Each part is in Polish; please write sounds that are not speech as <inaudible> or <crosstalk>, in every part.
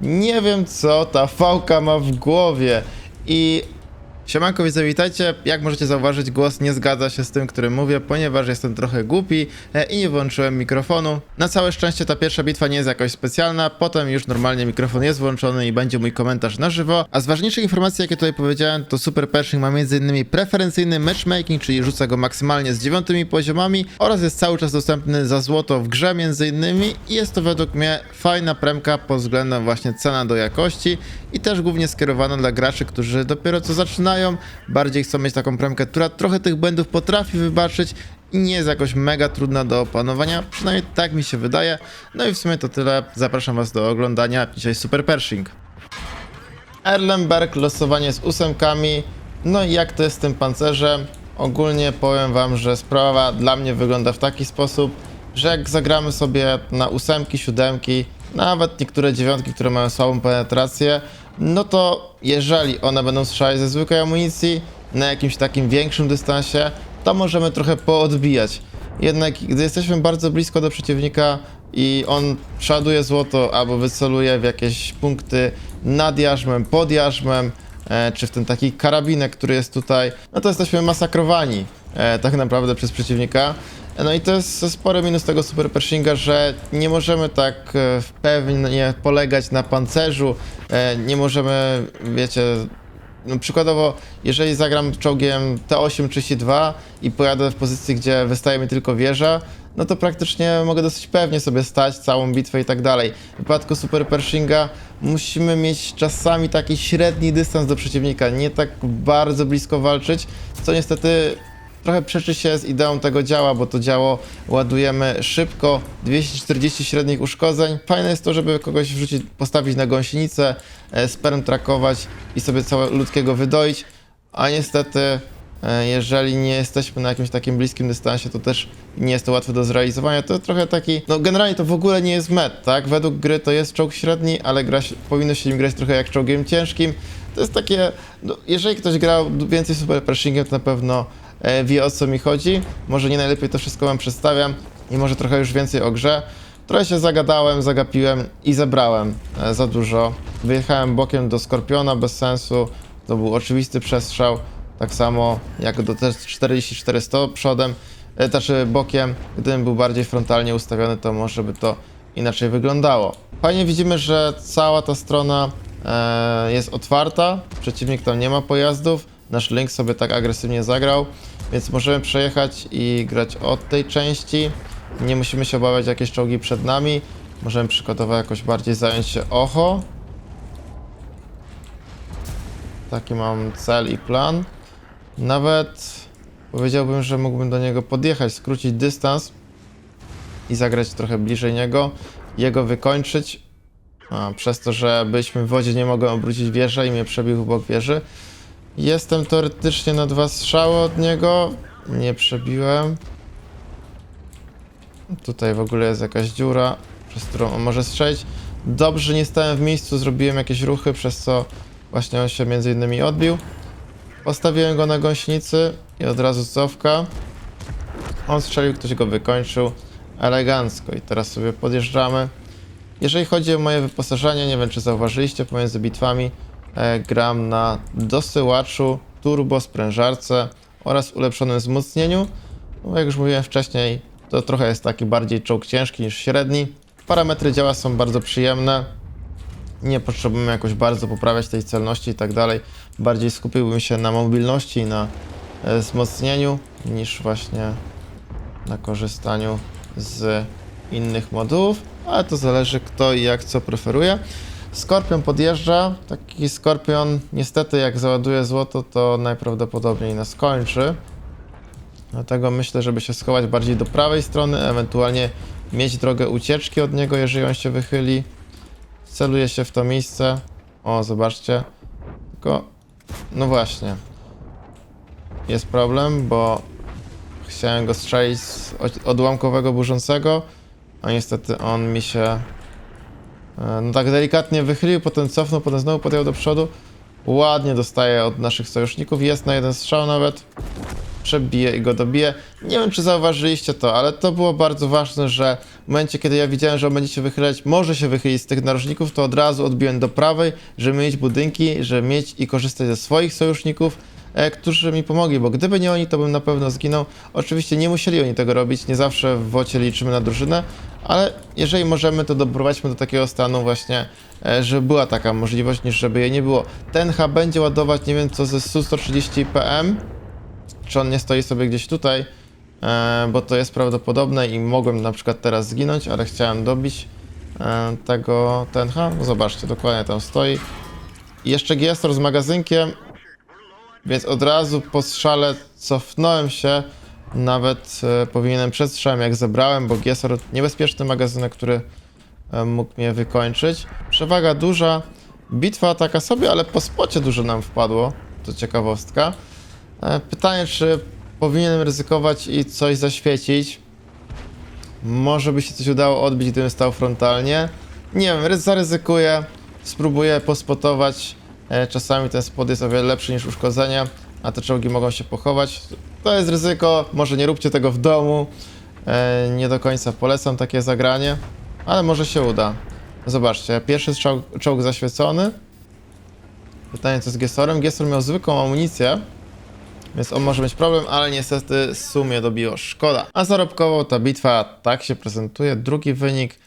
Nie wiem co ta fałka ma w głowie. I... Siemanko widzowie, witajcie. Jak możecie zauważyć, głos nie zgadza się z tym, którym mówię, ponieważ jestem trochę głupi e, i nie włączyłem mikrofonu. Na całe szczęście ta pierwsza bitwa nie jest jakoś specjalna, potem już normalnie mikrofon jest włączony i będzie mój komentarz na żywo. A z ważniejszych informacji, jakie tutaj powiedziałem, to Super Pershing ma m.in. preferencyjny matchmaking, czyli rzuca go maksymalnie z dziewiątymi poziomami oraz jest cały czas dostępny za złoto w grze m.in. i jest to według mnie fajna premka pod względem właśnie cena do jakości i też głównie skierowana dla graczy, którzy dopiero co zaczynają, bardziej chcą mieć taką premkę, która trochę tych błędów potrafi wybaczyć i nie jest jakoś mega trudna do opanowania, przynajmniej tak mi się wydaje. No i w sumie to tyle, zapraszam was do oglądania dzisiaj Super Pershing. Erlenberg, losowanie z ósemkami. No i jak to jest z tym pancerzem? Ogólnie powiem wam, że sprawa dla mnie wygląda w taki sposób, że jak zagramy sobie na ósemki, siódemki, nawet niektóre dziewiątki, które mają słabą penetrację, no to jeżeli one będą strzelać ze zwykłej amunicji na jakimś takim większym dystansie, to możemy trochę poodbijać. Jednak gdy jesteśmy bardzo blisko do przeciwnika i on szaduje złoto albo wyceluje w jakieś punkty nad jarzmem, pod jarzmem, e, czy w ten taki karabinek, który jest tutaj, no to jesteśmy masakrowani e, tak naprawdę przez przeciwnika. No i to jest spory minus tego Super Pershinga, że nie możemy tak e, pewnie polegać na pancerzu, e, nie możemy, wiecie, no przykładowo, jeżeli zagram czołgiem T832 i pojadę w pozycji, gdzie wystaje mi tylko wieża, no to praktycznie mogę dosyć pewnie sobie stać całą bitwę i tak dalej. W przypadku Super Pershinga musimy mieć czasami taki średni dystans do przeciwnika, nie tak bardzo blisko walczyć, co niestety trochę przeczy się z ideą tego działa, bo to działo ładujemy szybko, 240 średnich uszkodzeń. Fajne jest to, żeby kogoś wrzucić, postawić na gąsienicę, e, sperm trakować i sobie całe ludzkiego wydoić, a niestety e, jeżeli nie jesteśmy na jakimś takim bliskim dystansie, to też nie jest to łatwe do zrealizowania. To trochę taki, no generalnie to w ogóle nie jest met, tak? Według gry to jest czołg średni, ale gra, powinno się nim grać trochę jak czołgiem ciężkim. To jest takie, no, jeżeli ktoś grał więcej Super Pershingiem, to na pewno wie o co mi chodzi. Może nie najlepiej to wszystko wam przedstawiam i może trochę już więcej o grze. Trochę się zagadałem, zagapiłem i zebrałem e, za dużo. Wyjechałem bokiem do Skorpiona bez sensu. To był oczywisty przestrzał. Tak samo jak do T4400 przodem, e, znaczy bokiem. Gdybym był bardziej frontalnie ustawiony, to może by to inaczej wyglądało. Fajnie widzimy, że cała ta strona e, jest otwarta. Przeciwnik tam nie ma pojazdów. Nasz Link sobie tak agresywnie zagrał, więc możemy przejechać i grać od tej części. Nie musimy się obawiać jakieś czołgi przed nami. Możemy przykładowo jakoś bardziej zająć się Oho. Taki mam cel i plan. Nawet powiedziałbym, że mógłbym do niego podjechać, skrócić dystans i zagrać trochę bliżej niego, jego wykończyć. A, przez to, że byliśmy w wodzie, nie mogłem obrócić wieżę i mnie przebił w bok wieży. Jestem teoretycznie na dwa strzały od niego. Nie przebiłem. Tutaj w ogóle jest jakaś dziura, przez którą on może strzelić. Dobrze, nie stałem w miejscu, zrobiłem jakieś ruchy, przez co właśnie on się między innymi odbił. Postawiłem go na gąsienicy i od razu cofka. On strzelił, ktoś go wykończył elegancko i teraz sobie podjeżdżamy. Jeżeli chodzi o moje wyposażenie, nie wiem czy zauważyliście pomiędzy bitwami, gram na dosyłaczu, turbo, sprężarce oraz ulepszonym wzmocnieniu. No, jak już mówiłem wcześniej, to trochę jest taki bardziej czołg ciężki niż średni. Parametry działa są bardzo przyjemne. Nie potrzebujemy jakoś bardzo poprawiać tej celności i tak dalej. Bardziej skupiłbym się na mobilności i na e, wzmocnieniu niż właśnie na korzystaniu z innych modułów, ale to zależy kto i jak co preferuje. Skorpion podjeżdża. Taki skorpion, niestety, jak załaduje złoto, to najprawdopodobniej nas kończy. Dlatego myślę, żeby się schować bardziej do prawej strony, ewentualnie mieć drogę ucieczki od niego, jeżeli on się wychyli. Celuje się w to miejsce. O, zobaczcie. Tylko, no właśnie. Jest problem, bo chciałem go strzelić z od- odłamkowego burzącego, a niestety on mi się no tak delikatnie wychylił, potem cofnął, potem znowu podjął do przodu. Ładnie dostaje od naszych sojuszników, jest na jeden strzał nawet. Przebije i go dobije. Nie wiem, czy zauważyliście to, ale to było bardzo ważne, że W momencie, kiedy ja widziałem, że on będzie się wychylać, może się wychylić z tych narożników, to od razu odbiłem do prawej, żeby mieć budynki, żeby mieć i korzystać ze swoich sojuszników, e, którzy mi pomogli, bo gdyby nie oni, to bym na pewno zginął. Oczywiście nie musieli oni tego robić, nie zawsze w wocie liczymy na drużynę, ale jeżeli możemy, to doprowadźmy do takiego stanu właśnie, e, żeby była taka możliwość, niż żeby jej nie było. Ten H będzie ładować, nie wiem co, ze Su-130 PM, czy on nie stoi sobie gdzieś tutaj, e, bo to jest prawdopodobne i mogłem na przykład teraz zginąć, ale chciałem dobić e, tego Tencha. No zobaczcie, dokładnie tam stoi. I jeszcze Giestor z magazynkiem, więc od razu po strzale cofnąłem się. Nawet e, powinienem przed jak zebrałem, bo Giesor niebezpieczny magazynek, który e, mógł mnie wykończyć. Przewaga duża, bitwa taka sobie, ale po spocie dużo nam wpadło. To ciekawostka. E, Pytanie, czy powinienem ryzykować i coś zaświecić? Może by się coś udało odbić, gdybym stał frontalnie. Nie wiem, ry- zaryzykuję. Spróbuję pospotować. E, Czasami ten spot jest o wiele lepszy niż uszkodzenie, a te czołgi mogą się pochować. To jest ryzyko, może nie róbcie tego w domu. E, Nie do końca polecam takie zagranie, ale może się uda. Zobaczcie, pierwszy czołg, czołg zaświecony. Pytanie co z Gessorem. Gessor miał zwykłą amunicję, więc on może mieć problem, ale niestety sumie dobiło szkoda. A zarobkowo ta bitwa tak się prezentuje. Drugi wynik.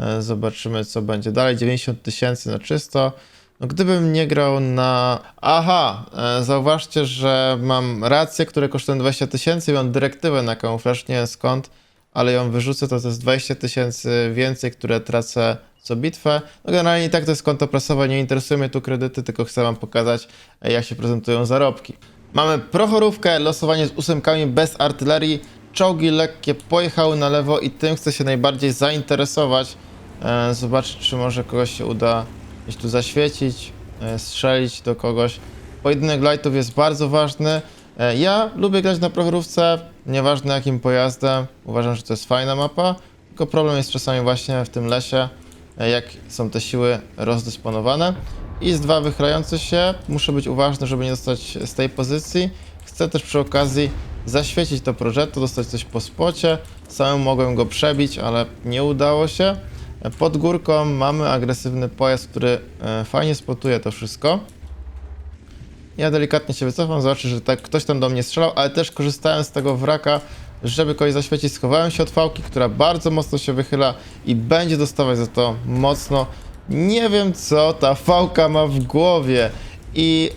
E, Zobaczymy co będzie dalej. 90 tysięcy na czysto. No, gdybym nie grał na... Aha, e, zauważcie, że mam rację, które kosztują 20 tysięcy mam dyrektywę na kamuflaż, nie wiem skąd, ale ją wyrzucę, to to jest 20 tysięcy więcej, które tracę co bitwę. No generalnie i tak to jest konto prasowe, nie interesują mnie tu kredyty, tylko chcę wam pokazać, e, jak się prezentują zarobki. Mamy prochorówkę, losowanie z ósemkami bez artylerii, czołgi lekkie pojechały na lewo i tym chcę się najbardziej zainteresować. E, zobaczyć, czy może kogoś się uda gdzieś tu zaświecić, e, strzelić do kogoś. Pojedynek lightów jest bardzo ważny. E, Ja lubię grać na prochorówce, nieważne jakim pojazdem. Uważam, że to jest fajna mapa. Tylko problem jest czasami właśnie w tym lesie, e, jak są te siły rozdysponowane. I z dwa wychylające się, muszę być uważny, żeby nie dostać z tej pozycji. Chcę też przy okazji zaświecić to progetto, dostać coś po spocie. Samemu mogłem go przebić, ale nie udało się. Pod górką mamy agresywny pojazd, który e, fajnie spotuje to wszystko. Ja delikatnie się wycofam, zobaczę, że tak ktoś tam do mnie strzelał, ale też korzystałem z tego wraka, żeby kogoś zaświecić. Schowałem się od fałki, która bardzo mocno się wychyla i będzie dostawać za to mocno. Nie wiem, co ta fałka ma w głowie i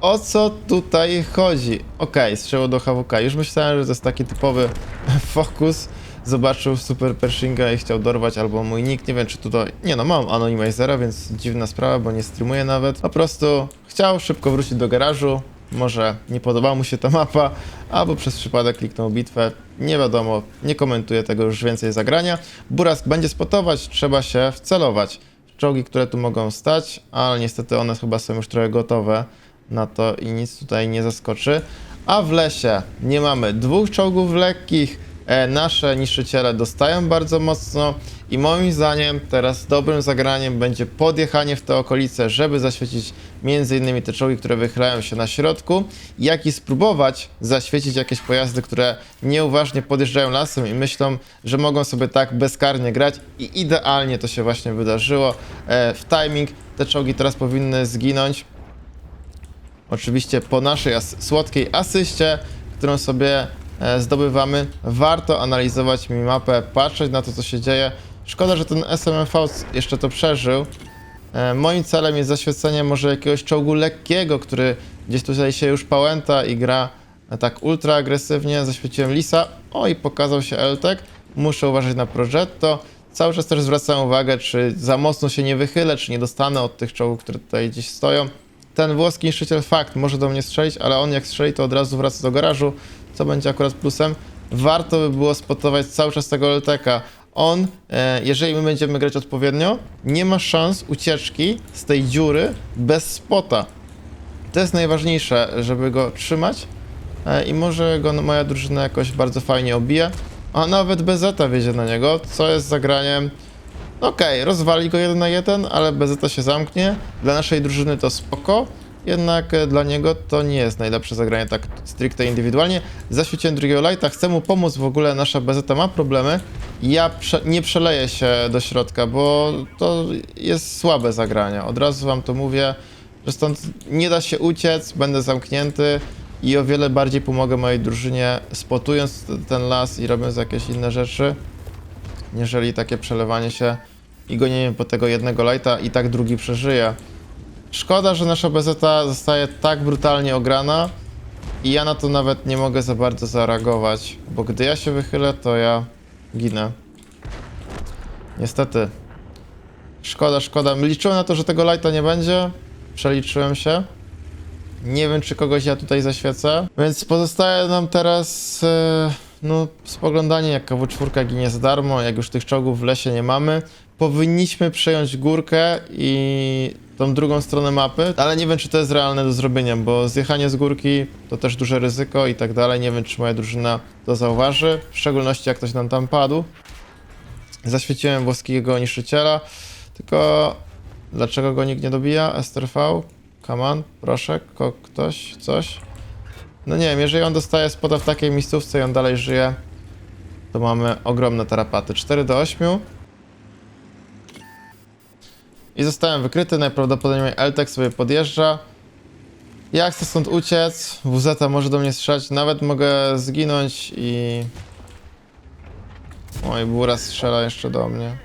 o co tutaj chodzi. Okej, strzelo do HWK. Już myślałem, że to jest taki typowy <laughs> fokus. Zobaczył Super Pershinga i chciał dorwać albo mój nick. Nie wiem, czy tutaj... Nie no, mam Anonymizera, więc dziwna sprawa, bo nie streamuję nawet. Po prostu chciał szybko wrócić do garażu. Może nie podobała mu się ta mapa, albo przez przypadek kliknął bitwę. Nie wiadomo, nie komentuję tego już więcej zagrania. Burask będzie spotować, trzeba się wcelować. Czołgi, które tu mogą stać, ale niestety one chyba są już trochę gotowe na to i nic tutaj nie zaskoczy. A w lesie nie mamy dwóch czołgów lekkich. E, nasze niszczyciele dostają bardzo mocno i moim zdaniem teraz dobrym zagraniem będzie podjechanie w te okolice, żeby zaświecić innymi te czołgi, które wychylają się na środku, jak i spróbować zaświecić jakieś pojazdy, które nieuważnie podjeżdżają lasem i myślą, że mogą sobie tak bezkarnie grać i idealnie to się właśnie wydarzyło. E, w timing te czołgi teraz powinny zginąć. Oczywiście po naszej as- słodkiej asyście, którą sobie zdobywamy, warto analizować minimapę, patrzeć na to, co się dzieje. Szkoda, że ten SMMV jeszcze to przeżył. E, moim celem jest zaświecenie może jakiegoś czołgu lekkiego, który gdzieś tutaj się już pałęta i gra e, tak ultra agresywnie. Zaświeciłem Lisa. O i pokazał się Eltek. Muszę uważać na Progetto. Cały czas też zwracam uwagę, czy za mocno się nie wychylę, czy nie dostanę od tych czołgów, które tutaj gdzieś stoją. Ten włoski niszczyciel fakt może do mnie strzelić, ale on jak strzeli, to od razu wraca do garażu, co będzie akurat plusem. Warto by było spotować cały czas tego LTK. On, e, jeżeli my będziemy grać odpowiednio, nie ma szans ucieczki z tej dziury bez spota. To jest najważniejsze, żeby go trzymać e, i może go moja drużyna jakoś bardzo fajnie obije. A nawet BZ wiedzie na niego, co jest zagraniem. Okej, rozwali go jeden na jeden, ale BZ się zamknie. Dla naszej drużyny to spoko. Jednak e, dla niego to nie jest najlepsze zagranie tak stricte indywidualnie. Zaświeciłem drugiego lighta, chcę mu pomóc w ogóle, nasza BZ ma problemy. Ja prze nie przeleję się do środka, bo to jest słabe zagranie. Od razu wam to mówię, że stąd nie da się uciec, będę zamknięty i o wiele bardziej pomogę mojej drużynie spotując ten las i robiąc jakieś inne rzeczy, niżeli takie przelewanie się i gonienie po tego jednego lighta i tak drugi przeżyje. Szkoda, że nasza BZ zostaje tak brutalnie ograna i ja na to nawet nie mogę za bardzo zareagować, bo gdy ja się wychylę, to ja ginę. Niestety. Szkoda, szkoda. Liczyłem na to, że tego lighta nie będzie. Przeliczyłem się. Nie wiem, czy kogoś ja tutaj zaświecę. Więc pozostaje nam teraz e, no, spoglądanie, jak KW4 ginie za darmo, jak już tych czołgów w lesie nie mamy. Powinniśmy przejąć górkę i tą drugą stronę mapy, ale nie wiem, czy to jest realne do zrobienia, bo zjechanie z górki to też duże ryzyko i tak dalej. Nie wiem, czy moja drużyna to zauważy, w szczególności jak ktoś nam tam padł. Zaświeciłem włoskiego niszczyciela, tylko dlaczego go nikt nie dobija? STRV? On, proszę, ko ktoś, coś? No nie wiem, jeżeli on dostaje spota w takiej miejscówce i on dalej żyje, to mamy ogromne tarapaty. 4 do 8. I zostałem wykryty, najprawdopodobniej Eltek sobie podjeżdża. Ja chcę stąd uciec, WZ może do mnie strzelać, nawet mogę zginąć i... Oj, Bura strzela jeszcze do mnie.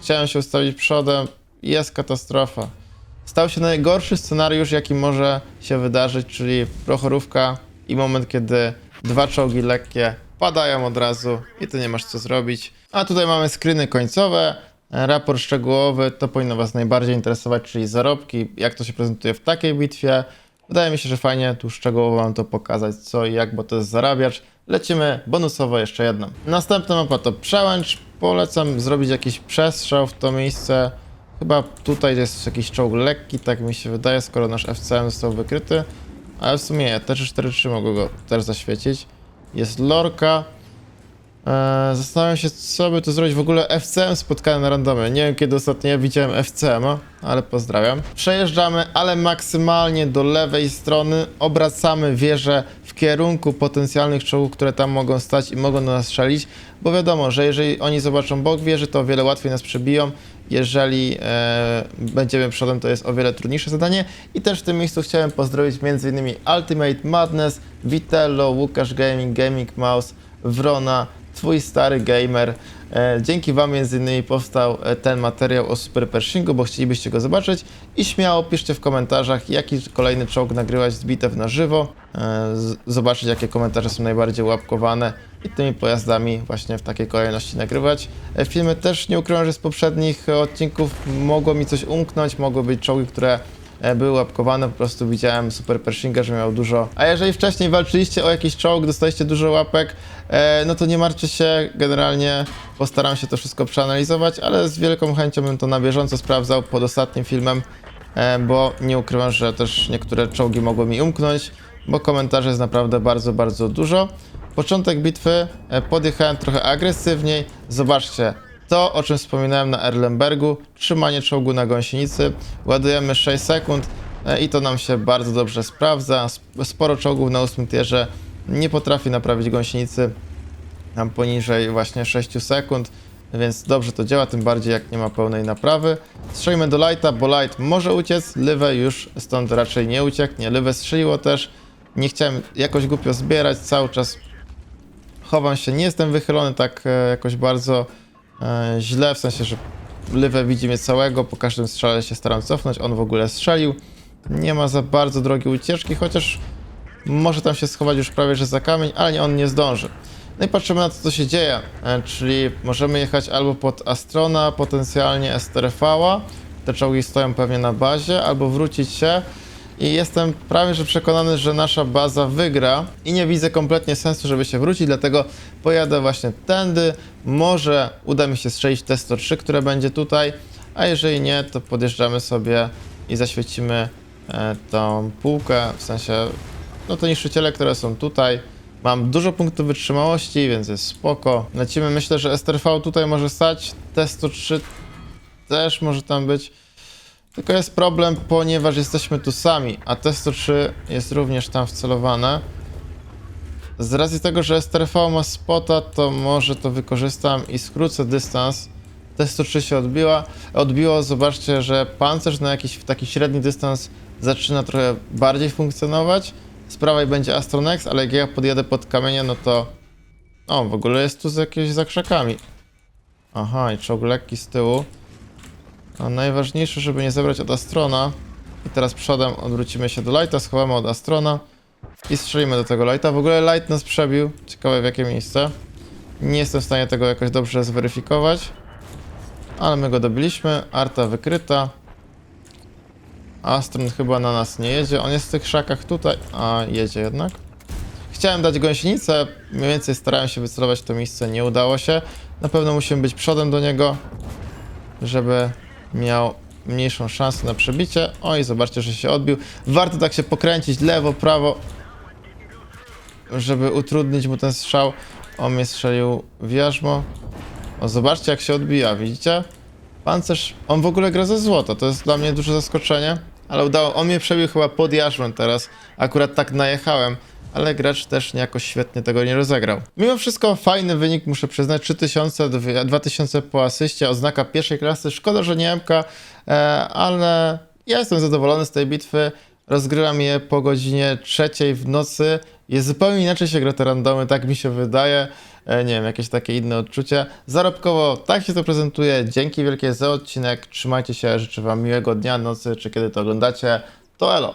Chciałem się ustawić przodem, jest katastrofa. Stał się najgorszy scenariusz, jaki może się wydarzyć, czyli prochorówka i moment, kiedy dwa czołgi lekkie padają od razu i ty nie masz co zrobić. A tutaj mamy screeny końcowe, raport szczegółowy, to powinno was najbardziej interesować, czyli zarobki, jak to się prezentuje w takiej bitwie. Wydaje mi się, że fajnie tu szczegółowo wam to pokazać, co i jak, bo to jest zarabiacz. Lecimy bonusowo jeszcze jedną. Następna mapa to przełęcz. Polecam zrobić jakiś przestrzał w to miejsce. Chyba tutaj jest jakiś czołg lekki, tak mi się wydaje, skoro nasz FCM został wykryty. Ale w sumie T343 mogę go też zaświecić. Jest lorka. Eee, zastanawiam się, co by tu zrobić. W ogóle FCM spotkałem na randomie. Nie wiem, kiedy ostatnio widziałem FCM, ale pozdrawiam. Przejeżdżamy, ale maksymalnie do lewej strony. Obracamy wieżę w kierunku potencjalnych czołgów, które tam mogą stać i mogą do nas strzelić. Bo wiadomo, że jeżeli oni zobaczą bok wieży, to o wiele łatwiej nas przebiją. Jeżeli e, będziemy przodem, to jest o wiele trudniejsze zadanie. I też w tym miejscu chciałem pozdrowić m.in. Ultimate Madness, Vitello, Łukasz Gaming, Gaming Mouse, Wrona, twój stary gamer. E, dzięki wam między innymi powstał e, ten materiał o Super Pershingu, bo chcielibyście go zobaczyć i śmiało piszcie w komentarzach, jaki kolejny czołg nagrywać z bitew na żywo. E, zobaczyć, jakie komentarze są najbardziej łapkowane i tymi pojazdami właśnie w takiej kolejności nagrywać. Filmy też nie ukrywam, że z poprzednich odcinków mogło mi coś umknąć, mogły być czołgi, które były łapkowane, po prostu widziałem Super Pershinga, że miał dużo. A jeżeli wcześniej walczyliście o jakiś czołg, dostaliście dużo łapek, e, no to nie martwcie się, generalnie postaram się to wszystko przeanalizować, ale z wielką chęcią bym to na bieżąco sprawdzał pod ostatnim filmem, e, bo nie ukrywam, że też niektóre czołgi mogły mi umknąć, bo komentarzy jest naprawdę bardzo, bardzo dużo. Początek bitwy e, podjechałem trochę agresywniej, zobaczcie, to, o czym wspominałem na Erlenbergu, trzymanie czołgu na gąsienicy, ładujemy 6 sekund e, i to nam się bardzo dobrze sprawdza. Sp- Sporo czołgów na 8 tierze nie potrafi naprawić gąsienicy tam poniżej właśnie 6 sekund, więc dobrze to działa, tym bardziej jak nie ma pełnej naprawy. Strzelimy do Lighta, bo Light może uciec, Live już stąd raczej nie ucieknie. Live strzeliło też, nie chciałem jakoś głupio zbierać, cały czas chowam się, nie jestem wychylony tak e, jakoś bardzo źle, w sensie, że Live widzi mnie całego, po każdym strzale się staram cofnąć, on w ogóle strzelił. Nie ma za bardzo drogiej ucieczki, chociaż może tam się schować już prawie że za kamień, ale on nie zdąży. No i patrzymy na to, co się dzieje, e, czyli możemy jechać albo pod Astrona, potencjalnie STRV-a, te czołgi stoją pewnie na bazie, albo wrócić się i jestem prawie że przekonany, że nasza baza wygra i nie widzę kompletnie sensu, żeby się wrócić, dlatego pojadę właśnie tędy, może uda mi się strzelić T-103, które będzie tutaj, a jeżeli nie, to podjeżdżamy sobie i zaświecimy e, tą półkę, w sensie no to niszczyciele, które są tutaj. Mam dużo punktów wytrzymałości, więc jest spoko. Lecimy, myślę, że STRV tutaj może stać. T103 też może tam być. Tylko jest problem, ponieważ jesteśmy tu sami, a T103 jest również tam wcelowane. Z racji tego, że STRV ma spota, to może to wykorzystam i skrócę dystans. T103 się odbiła, odbiło, zobaczcie, że pancerz na jakiś taki średni dystans zaczyna trochę bardziej funkcjonować. Z prawej będzie Astronex, ale jak ja podjadę pod kamienie, no to... O, w ogóle jest tu z jakimiś zakrzakami. Aha, i czołg lekki z tyłu. A najważniejsze, żeby nie zebrać od Astrona. I teraz przodem odwrócimy się do Lighta, schowamy od Astrona i strzelimy do tego Lighta. W ogóle Light nas przebił. Ciekawe w jakie miejsce. Nie jestem w stanie tego jakoś dobrze zweryfikować. Ale my go dobiliśmy. Arta wykryta. Astron chyba na nas nie jedzie. On jest w tych szakach tutaj. A, jedzie jednak. Chciałem dać gąsienicę. Mniej więcej starałem się wycelować to miejsce. Nie udało się. Na pewno musimy być przodem do niego żeby miał mniejszą szansę na przebicie. Oj, zobaczcie, że się odbił. Warto tak się pokręcić lewo, prawo, żeby utrudnić mu ten strzał. On mnie strzelił w jarzmo. O, zobaczcie, jak się odbija, widzicie? Pancerz, on w ogóle gra ze złota, to jest dla mnie duże zaskoczenie. Ale udało, on mnie przebił chyba pod jarzmem teraz. Akurat tak najechałem. Ale gracz też niejako świetnie tego nie rozegrał. Mimo wszystko fajny wynik, muszę przyznać. 3000, dwie- 2000 po asyście, oznaka pierwszej klasy. Szkoda, że nie MK, e, ale ja jestem zadowolony z tej bitwy. Rozgrywam je po godzinie trzeciej w nocy. Jest zupełnie inaczej się gra te randomy, tak mi się wydaje. E, nie wiem, jakieś takie inne odczucie. Zarobkowo tak się to prezentuje. Dzięki wielkie za odcinek. Trzymajcie się, życzę wam miłego dnia, nocy, czy kiedy to oglądacie. To elo.